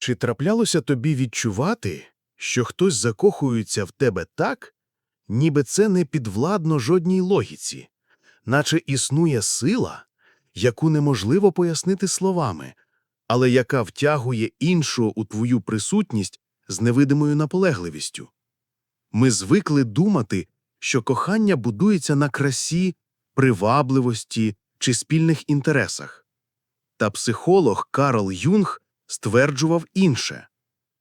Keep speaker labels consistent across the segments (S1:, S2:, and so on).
S1: Чи траплялося тобі відчувати, що хтось закохується в тебе так, ніби це не підвладно жодній логіці, наче існує сила, яку неможливо пояснити словами, але яка втягує іншого у твою присутність з невидимою наполегливістю? Ми звикли думати, що кохання будується на красі, привабливості чи спільних інтересах. Та психолог Карл Юнг стверджував інше.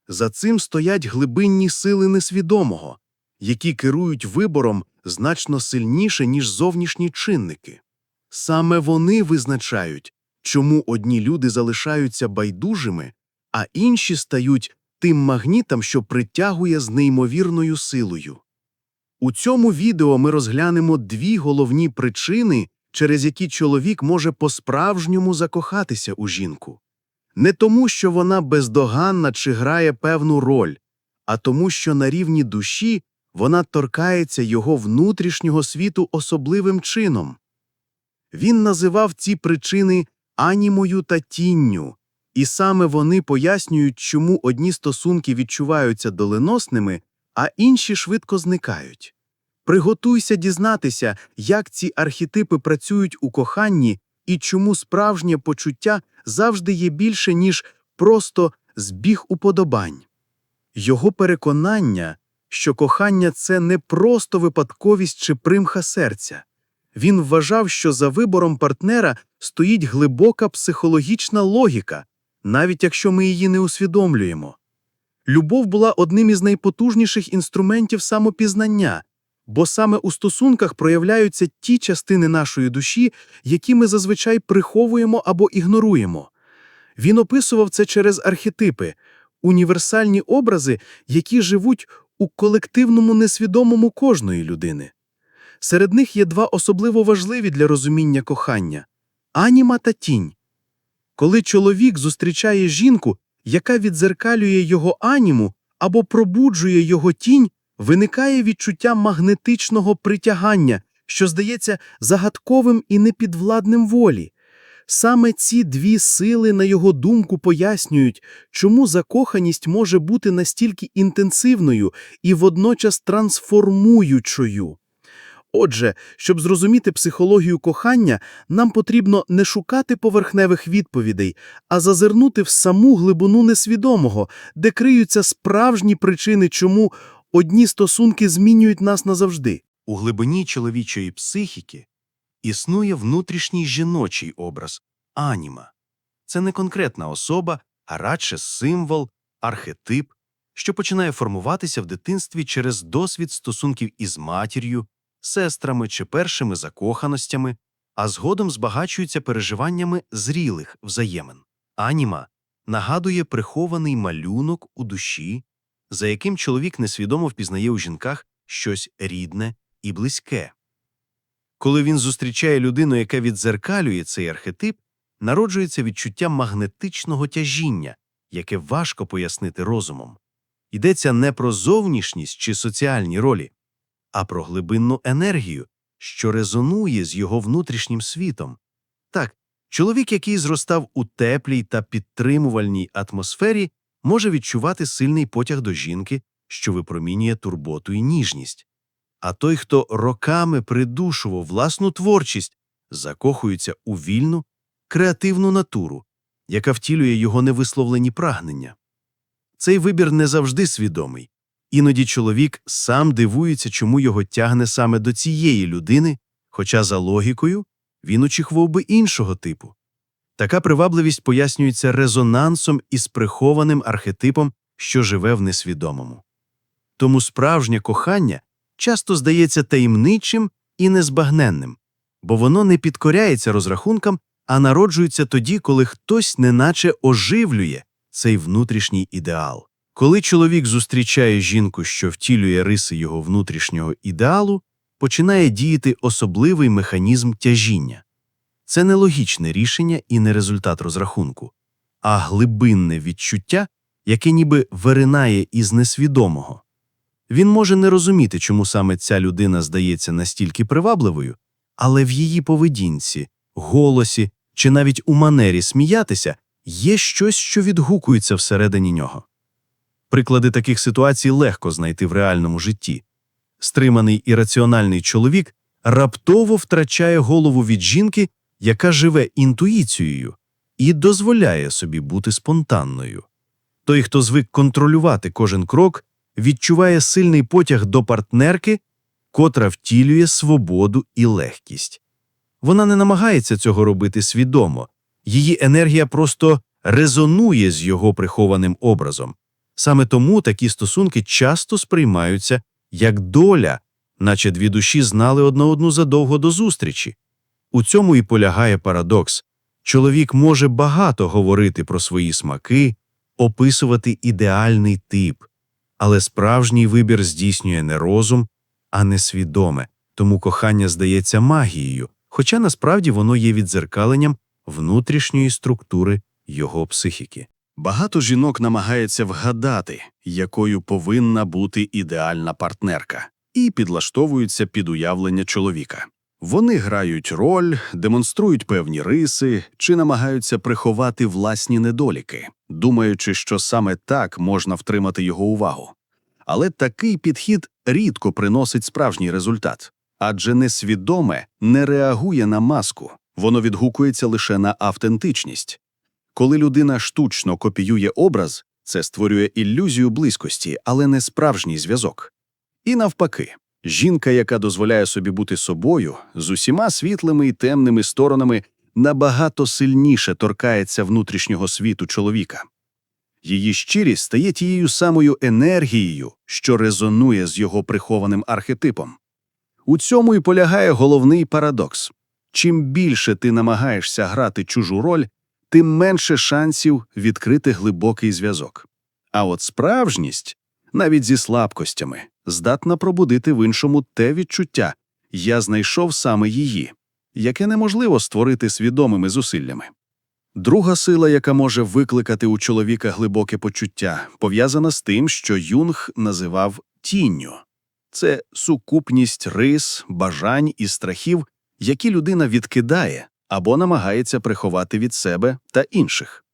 S1: За цим стоять глибинні сили несвідомого, які керують вибором значно сильніше, ніж зовнішні чинники. Саме вони визначають, чому одні люди залишаються байдужими, а інші стають тим магнітом, що притягує з неймовірною силою. У цьому відео ми розглянемо дві головні причини, через які чоловік може по-справжньому закохатися у жінку. Не тому, що вона бездоганна чи грає певну роль, а тому, що на рівні душі вона торкається його внутрішнього світу особливим чином. Він називав ці причини анімою та тінню, і саме вони пояснюють, чому одні стосунки відчуваються доленосними, а інші швидко зникають. Приготуйся дізнатися, як ці архетипи працюють у коханні і чому справжнє почуття завжди є більше, ніж просто збіг уподобань. Його переконання, що кохання це не просто випадковість чи примха серця. Він вважав, що за вибором партнера стоїть глибока психологічна логіка, навіть якщо ми її не усвідомлюємо. Любов була одним із найпотужніших інструментів самопізнання, бо саме у стосунках проявляються ті частини нашої душі, які ми зазвичай приховуємо або ігноруємо. Він описував це через архетипи, універсальні образи, які живуть у колективному несвідомому кожної людини. Серед них є два особливо важливі для розуміння кохання аніма та тінь. Коли чоловік зустрічає жінку, яка відзеркалює його аніму або пробуджує його тінь, виникає відчуття магнетичного притягання, що здається загадковим і непідвладним волі. Саме ці дві сили, на його думку, пояснюють, чому закоханість може бути настільки інтенсивною і водночас трансформуючою. Отже, щоб зрозуміти психологію кохання, нам потрібно не шукати поверхневих відповідей, а зазирнути в саму глибину несвідомого, де криються справжні причини, чому одні стосунки змінюють нас назавжди.
S2: У глибині чоловічої психіки існує внутрішній жіночий образ аніма. Це не конкретна особа, а радше символ, архетип, що починає формуватися в дитинстві через досвід стосунків із матір'ю, сестрами чи першими закоханостями, а згодом збагачується переживаннями зрілих взаємин. Аніма нагадує прихований малюнок у душі, за яким чоловік несвідомо впізнає у жінках щось рідне і близьке. Коли він зустрічає людину, яка відзеркалює цей архетип, народжується відчуття магнетичного тяжіння, яке важко пояснити розумом. Йдеться не про зовнішність чи соціальні ролі, а про глибинну енергію, що резонує з його внутрішнім світом. Так, чоловік, який зростав у теплій та підтримувальній атмосфері, може відчувати сильний потяг до жінки, що випромінює турботу і ніжність. А той, хто роками придушував власну творчість, закохується у вільну, креативну натуру, яка втілює його невисловлені прагнення. Цей вибір не завжди свідомий. Іноді чоловік сам дивується, чому його тягне саме до цієї людини, хоча за логікою він очікував би іншого типу. Така привабливість пояснюється резонансом із прихованим архетипом, що живе в несвідомому. Тому справжнє кохання часто здається таємничим і незбагненним, бо воно не підкоряється розрахункам, а народжується тоді, коли хтось неначе оживлює цей внутрішній ідеал. Коли чоловік зустрічає жінку, що втілює риси його внутрішнього ідеалу, починає діяти особливий механізм тяжіння. Це не логічне рішення і не результат розрахунку, а глибинне відчуття, яке ніби виринає із несвідомого. Він може не розуміти, чому саме ця людина здається настільки привабливою, але в її поведінці, голосі чи навіть у манері сміятися є щось, що відгукується всередині нього. Приклади таких ситуацій легко знайти в реальному житті. Стриманий і раціональний чоловік раптово втрачає голову від жінки, яка живе інтуїцією і дозволяє собі бути спонтанною. Той, хто звик контролювати кожен крок, відчуває сильний потяг до партнерки, котра втілює свободу і легкість. Вона не намагається цього робити свідомо, її енергія просто резонує з його прихованим образом. Саме тому такі стосунки часто сприймаються як доля, наче дві душі знали одна одну задовго до зустрічі. У цьому і полягає парадокс. Чоловік може багато говорити про свої смаки, описувати ідеальний тип, але справжній вибір здійснює не розум, а несвідоме, тому кохання здається магією, хоча насправді воно є відзеркаленням внутрішньої структури його психіки.
S3: Багато жінок намагається вгадати, якою повинна бути ідеальна партнерка, і підлаштовуються під уявлення чоловіка. Вони грають роль, демонструють певні риси чи намагаються приховати власні недоліки, думаючи, що саме так можна втримати його увагу. Але такий підхід рідко приносить справжній результат, адже несвідоме не реагує на маску, воно відгукується лише на автентичність. Коли людина штучно копіює образ, це створює ілюзію близькості, але не справжній зв'язок. І навпаки, жінка, яка дозволяє собі бути собою, з усіма світлими і темними сторонами, набагато сильніше торкається внутрішнього світу чоловіка. Її щирість стає тією самою енергією, що резонує з його прихованим архетипом. У цьому і полягає головний парадокс. Чим більше ти намагаєшся грати чужу роль, тим менше шансів відкрити глибокий зв'язок. А от справжність, навіть зі слабкостями, здатна пробудити в іншому те відчуття я знайшов саме її, яке неможливо створити свідомими зусиллями. Друга сила, яка може викликати у чоловіка глибоке почуття, пов'язана з тим, що Юнг називав тінню. Це сукупність рис, бажань і страхів, які людина відкидає або намагається приховати від себе та інших.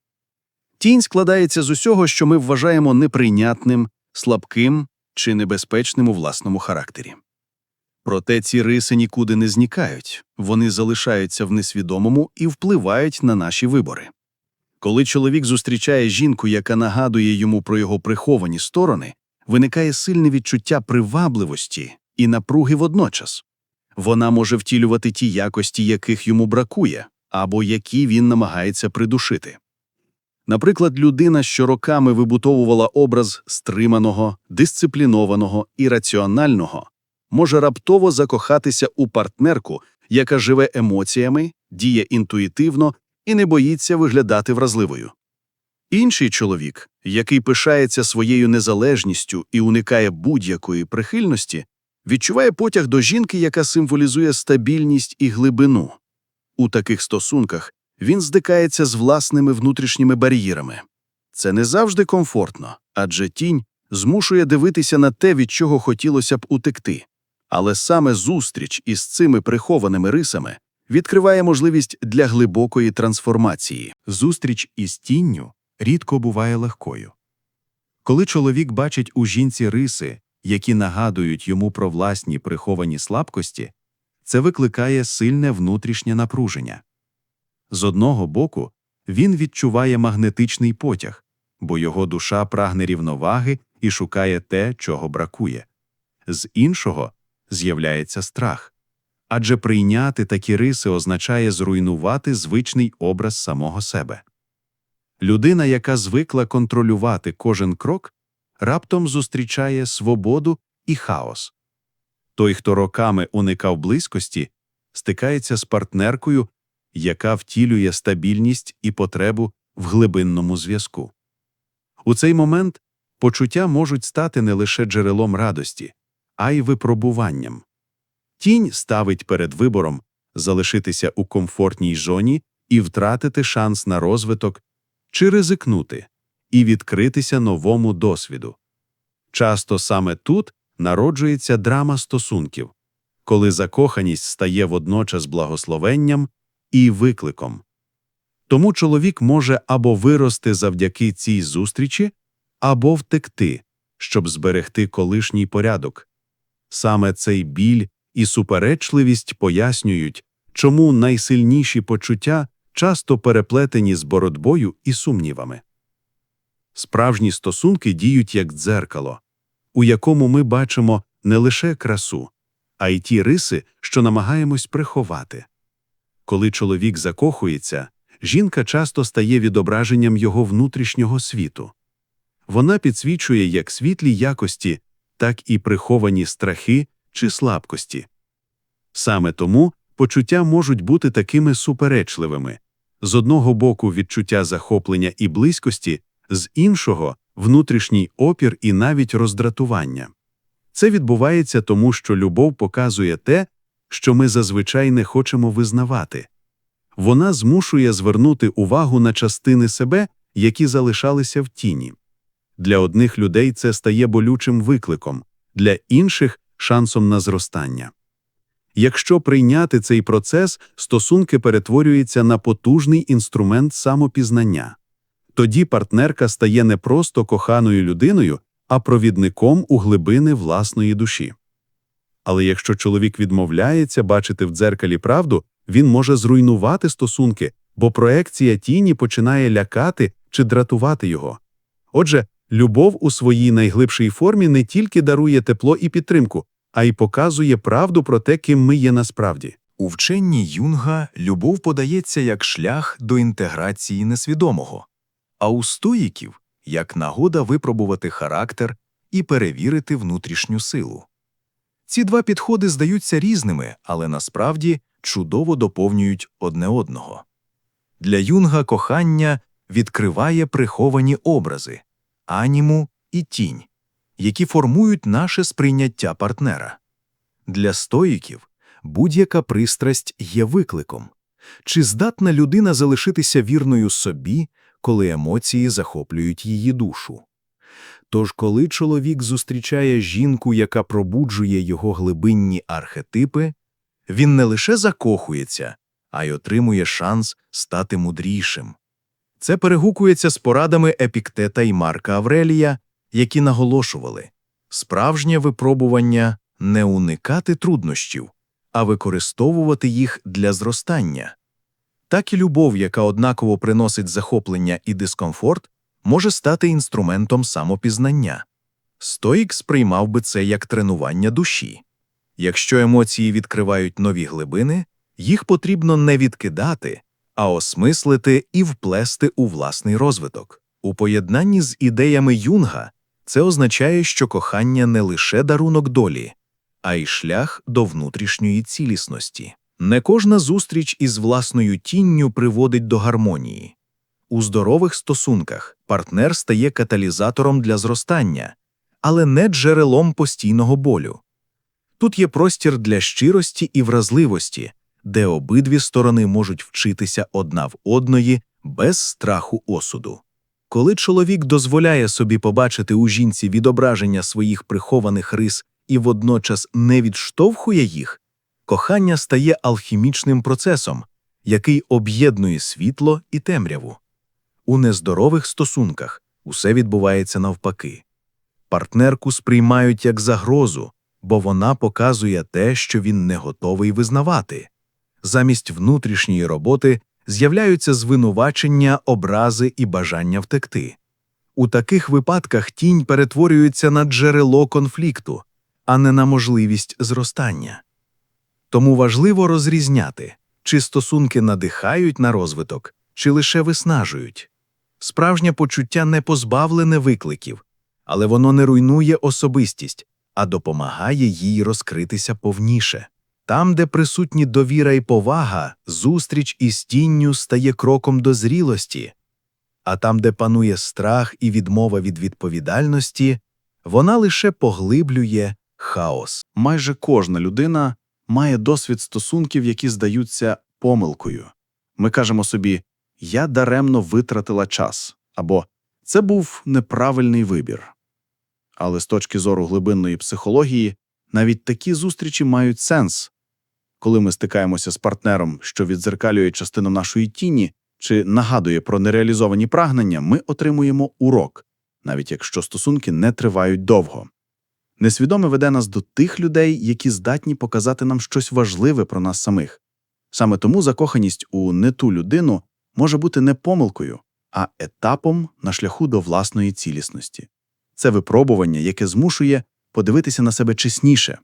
S3: Тінь складається з усього, що ми вважаємо неприйнятним, слабким чи небезпечним у власному характері. Проте ці риси нікуди не зникають, вони залишаються в несвідомому і впливають на наші вибори. Коли чоловік зустрічає жінку, яка нагадує йому про його приховані сторони, виникає сильне відчуття привабливості і напруги водночас. Вона може втілювати ті якості, яких йому бракує, або які він намагається придушити. Наприклад, людина, що роками вибутовувала образ стриманого, дисциплінованого і раціонального, може раптово закохатися у партнерку, яка живе емоціями, діє інтуїтивно і не боїться виглядати вразливою. Інший чоловік, який пишається своєю незалежністю і уникає будь-якої прихильності, відчуває потяг до жінки, яка символізує стабільність і глибину. У таких стосунках він здикається з власними внутрішніми бар'єрами. Це не завжди комфортно, адже тінь змушує дивитися на те, від чого хотілося б утекти. Але саме зустріч із цими прихованими рисами відкриває можливість для глибокої трансформації.
S2: Зустріч із тінню рідко буває легкою. Коли чоловік бачить у жінці риси, які нагадують йому про власні приховані слабкості, це викликає сильне внутрішнє напруження. З одного боку, він відчуває магнетичний потяг, бо його душа прагне рівноваги і шукає те, чого бракує. З іншого з'являється страх. Адже прийняти такі риси означає зруйнувати звичний образ самого себе. Людина, яка звикла контролювати кожен крок, раптом зустрічає свободу і хаос. Той, хто роками уникав близькості, стикається з партнеркою, яка втілює стабільність і потребу в глибинному зв'язку. У цей момент почуття можуть стати не лише джерелом радості, а й випробуванням. Тінь ставить перед вибором залишитися у комфортній зоні і втратити шанс на розвиток, чи ризикнути і відкритися новому досвіду. Часто саме тут народжується драма стосунків, коли закоханість стає водночас благословенням і викликом.
S3: Тому чоловік може або вирости завдяки цій зустрічі, або втекти, щоб зберегти колишній порядок. Саме цей біль і суперечливість пояснюють, чому найсильніші почуття часто переплетені з боротьбою і сумнівами. Справжні стосунки діють як дзеркало, у якому ми бачимо не лише красу, а й ті риси, що намагаємось приховати. Коли чоловік закохується, жінка часто стає відображенням його внутрішнього світу. Вона підсвічує як світлі якості, так і приховані страхи чи слабкості. Саме тому почуття можуть бути такими суперечливими з одного боку відчуття захоплення і близькості, з іншого внутрішній опір і навіть роздратування. Це відбувається тому, що любов показує те, що ми зазвичай не хочемо визнавати. Вона змушує звернути увагу на частини себе, які залишалися в тіні. Для одних людей це стає болючим викликом, для інших шансом на зростання. Якщо прийняти цей процес, стосунки перетворюються на потужний інструмент самопізнання. Тоді партнерка стає не просто коханою людиною, а провідником у глибини власної душі. Але якщо чоловік відмовляється бачити в дзеркалі правду, він може зруйнувати стосунки, бо проекція тіні починає лякати чи дратувати його. Отже, любов у своїй найглибшій формі не тільки дарує тепло і підтримку, а й показує правду про те, ким ми є насправді.
S4: У вченні Юнга любов подається як шлях до інтеграції несвідомого, а у стоїків – як нагода випробувати характер і перевірити внутрішню силу. Ці два підходи здаються різними, але насправді чудово доповнюють одне одного. Для Юнга кохання відкриває приховані образи – аніму і тінь, які формують наше сприйняття партнера. Для стоїків будь-яка пристрасть є викликом. Чи здатна людина залишитися вірною собі, коли емоції захоплюють її душу? Тож, коли чоловік зустрічає жінку, яка пробуджує його глибинні архетипи, він не лише закохується, а й отримує шанс стати мудрішим. Це перегукується з порадами Епіктета і Марка Аврелія, які наголошували справжнє випробування не уникати труднощів, а використовувати їх для зростання. Так і любов, яка однаково приносить захоплення і дискомфорт, може стати інструментом самопізнання. Стоїк сприймав би це як тренування душі. Якщо емоції відкривають нові глибини, їх потрібно не відкидати, а осмислити і вплести у власний розвиток. У поєднанні з ідеями Юнга це означає, що кохання не лише дарунок долі, а й шлях до внутрішньої цілісності. Не кожна зустріч із власною тінню приводить до гармонії. У здорових стосунках партнер стає каталізатором для зростання, але не джерелом постійного болю. Тут є простір для щирості і вразливості, де обидві сторони можуть вчитися одна в одної без страху осуду. Коли чоловік дозволяє собі побачити у жінці відображення своїх прихованих рис і водночас не відштовхує їх, кохання стає алхімічним процесом, який об'єднує світло і темряву. У нездорових стосунках усе відбувається навпаки. Партнерку сприймають як загрозу, бо вона показує те, що він не готовий визнавати. Замість внутрішньої роботи з'являються звинувачення, образи і бажання втекти. У таких випадках тінь перетворюється на джерело конфлікту, а не на можливість зростання. Тому важливо розрізняти, чи стосунки надихають на розвиток, чи лише виснажують. Справжнє почуття не позбавлене викликів, але воно не руйнує особистість, а допомагає їй розкритися повніше. Там, де присутні довіра і повага, зустріч із тінню стає кроком до зрілості, а там, де панує страх і відмова від відповідальності, вона лише поглиблює хаос.
S3: Майже кожна людина має досвід стосунків, які здаються помилкою. Ми кажемо собі я даремно витратила час або це був неправильний вибір. Але з точки зору глибинної психології, навіть такі зустрічі мають сенс. Коли ми стикаємося з партнером, що відзеркалює частину нашої тіні, чи нагадує про нереалізовані прагнення, ми отримуємо урок, навіть якщо стосунки не тривають довго. Несвідоме веде нас до тих людей, які здатні показати нам щось важливе про нас самих. Саме тому закоханість у не ту людину може бути не помилкою, а етапом на шляху до власної цілісності. Це випробування, яке змушує подивитися на себе чесніше.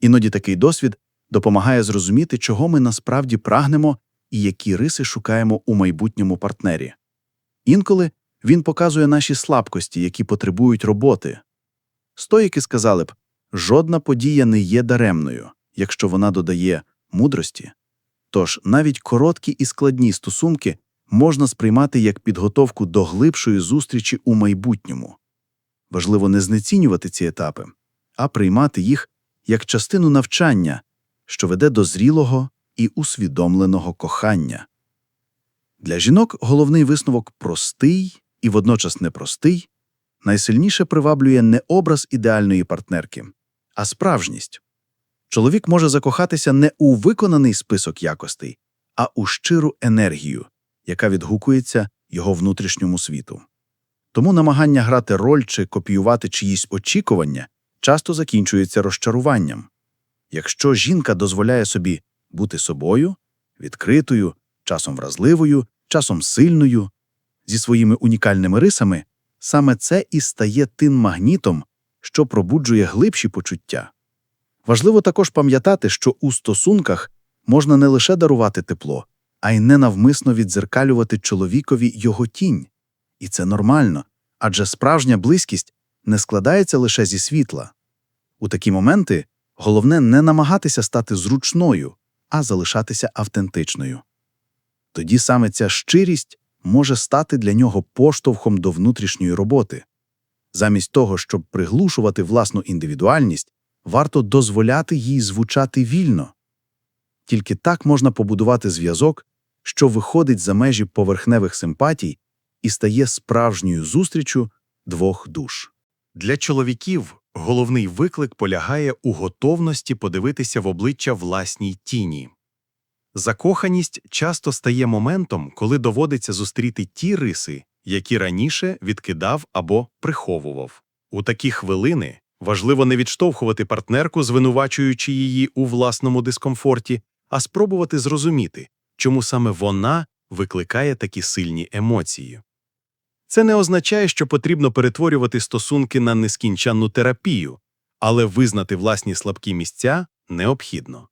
S3: Іноді такий досвід допомагає зрозуміти, чого ми насправді прагнемо і які риси шукаємо у майбутньому партнері. Інколи він показує наші слабкості, які потребують роботи. Стоїки сказали б, жодна подія не є даремною, якщо вона додає мудрості. Тож навіть короткі і складні стосунки можна сприймати як підготовку до глибшої зустрічі у майбутньому. Важливо не знецінювати ці етапи, а приймати їх як частину навчання, що веде до зрілого і усвідомленого кохання. Для жінок головний висновок простий і водночас непростий, найсильніше приваблює не образ ідеальної партнерки, а справжність. Чоловік може закохатися не у виконаний список якостей, а у щиру енергію, яка відгукується його внутрішньому світу. Тому намагання грати роль чи копіювати чиїсь очікування часто закінчується розчаруванням. Якщо жінка дозволяє собі бути собою, відкритою, часом вразливою, часом сильною, зі своїми унікальними рисами, саме це і стає тим магнітом, що пробуджує глибші почуття. Важливо також пам'ятати, що у стосунках можна не лише дарувати тепло, а й ненавмисно віддзеркалювати чоловікові його тінь. І це нормально, адже справжня близькість не складається лише зі світла. У такі моменти головне не намагатися стати зручною, а залишатися автентичною. Тоді саме ця щирість може стати для нього поштовхом до внутрішньої роботи. Замість того, щоб приглушувати власну індивідуальність, варто дозволяти їй звучати вільно. Тільки так можна побудувати зв'язок, що виходить за межі поверхневих симпатій і стає справжньою зустрічю двох душ.
S2: Для чоловіків головний виклик полягає у готовності подивитися в обличчя власній тіні. Закоханість часто стає моментом, коли доводиться зустріти ті риси, які раніше відкидав або приховував. У такі хвилини важливо не відштовхувати партнерку, звинувачуючи її у власному дискомфорті, а спробувати зрозуміти, чому саме вона викликає такі сильні емоції. Це не означає, що потрібно перетворювати стосунки на нескінченну терапію, але визнати власні слабкі місця необхідно.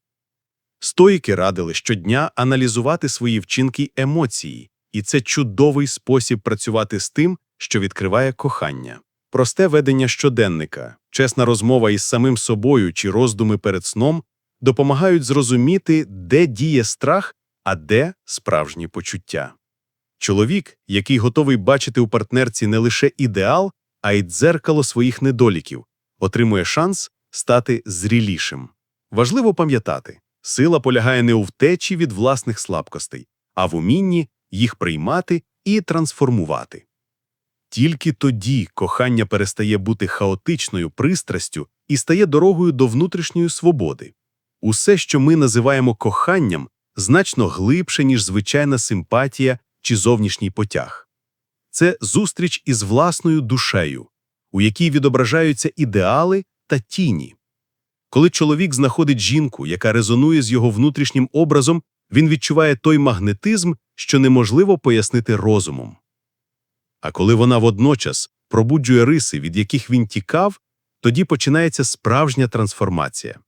S2: Стоїки радили щодня аналізувати свої вчинки й емоції, і це чудовий спосіб працювати з тим, що відкриває кохання. Просте ведення щоденника, чесна розмова із самим собою чи роздуми перед сном допомагають зрозуміти, де діє страх, а де справжні почуття. Чоловік, який готовий бачити у партнерці не лише ідеал, а й дзеркало своїх недоліків, отримує шанс стати зрілішим. Важливо пам'ятати, сила полягає не у втечі від власних слабкостей, а в умінні їх приймати і трансформувати. Тільки тоді кохання перестає бути хаотичною пристрастю і стає дорогою до внутрішньої свободи. Усе, що ми називаємо коханням, значно глибше, ніж звичайна симпатія чи зовнішній потяг. Це зустріч із власною душею, у якій відображаються ідеали та тіні. Коли чоловік знаходить жінку, яка резонує з його внутрішнім образом, він відчуває той магнетизм, що неможливо пояснити розумом. А коли вона водночас пробуджує риси, від яких він тікав, тоді починається справжня трансформація.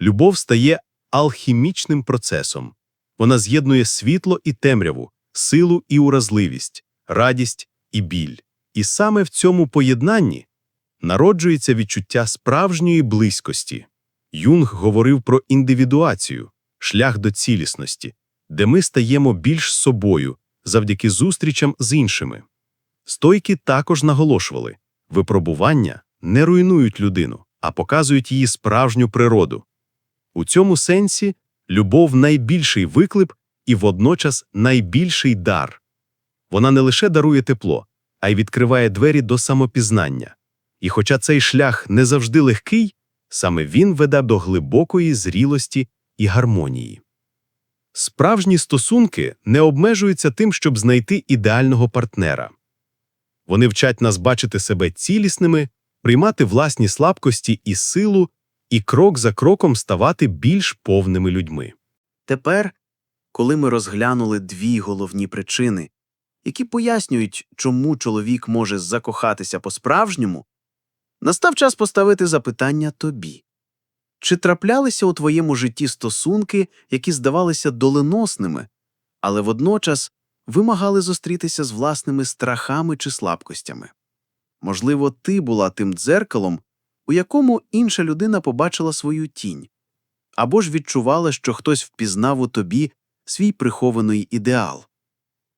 S2: Любов стає алхімічним процесом. Вона з'єднує світло і темряву, силу і уразливість, радість і біль. І саме в цьому поєднанні народжується відчуття справжньої близькості. Юнг говорив про індивідуацію, шлях до цілісності, де ми стаємо більш собою завдяки зустрічам з іншими. Стойки також наголошували випробування не руйнують людину, а показують її справжню природу. У цьому сенсі любов найбільший виклип і водночас найбільший дар. Вона не лише дарує тепло, а й відкриває двері до самопізнання. І хоча цей шлях не завжди легкий, саме він веде до глибокої зрілості і гармонії.
S1: Справжні стосунки не обмежуються тим, щоб знайти ідеального партнера. Вони вчать нас бачити себе цілісними, приймати власні слабкості і силу і крок за кроком ставати більш повними людьми.
S2: Тепер, коли ми розглянули дві головні причини, які пояснюють, чому чоловік може закохатися по-справжньому, настав час поставити запитання тобі. Чи траплялися у твоєму житті стосунки, які здавалися доленосними, але водночас вимагали зустрітися з власними страхами чи слабкостями? Можливо, ти була тим дзеркалом, у якому інша людина побачила свою тінь, або ж відчувала, що хтось впізнав у тобі свій прихований ідеал.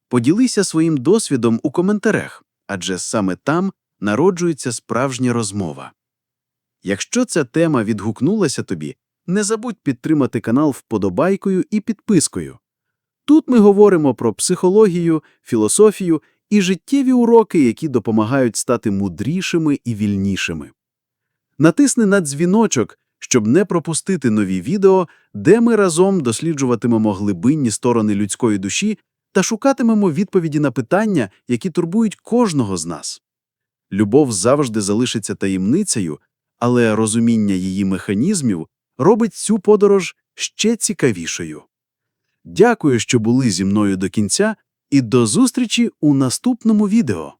S2: Поділися своїм досвідом у коментарях, адже саме там народжується справжня розмова. Якщо ця тема відгукнулася тобі, не забудь підтримати канал вподобайкою і підпискою. Тут ми говоримо про психологію, філософію і життєві уроки, які допомагають стати мудрішими і вільнішими. Натисни на дзвіночок, щоб не пропустити нові відео, де ми разом досліджуватимемо глибинні сторони людської душі та шукатимемо відповіді на питання, які турбують кожного з нас. Любов завжди залишиться таємницею, але розуміння її механізмів робить цю подорож ще цікавішою. Дякую, що були зі мною до кінця, і до зустрічі у наступному відео.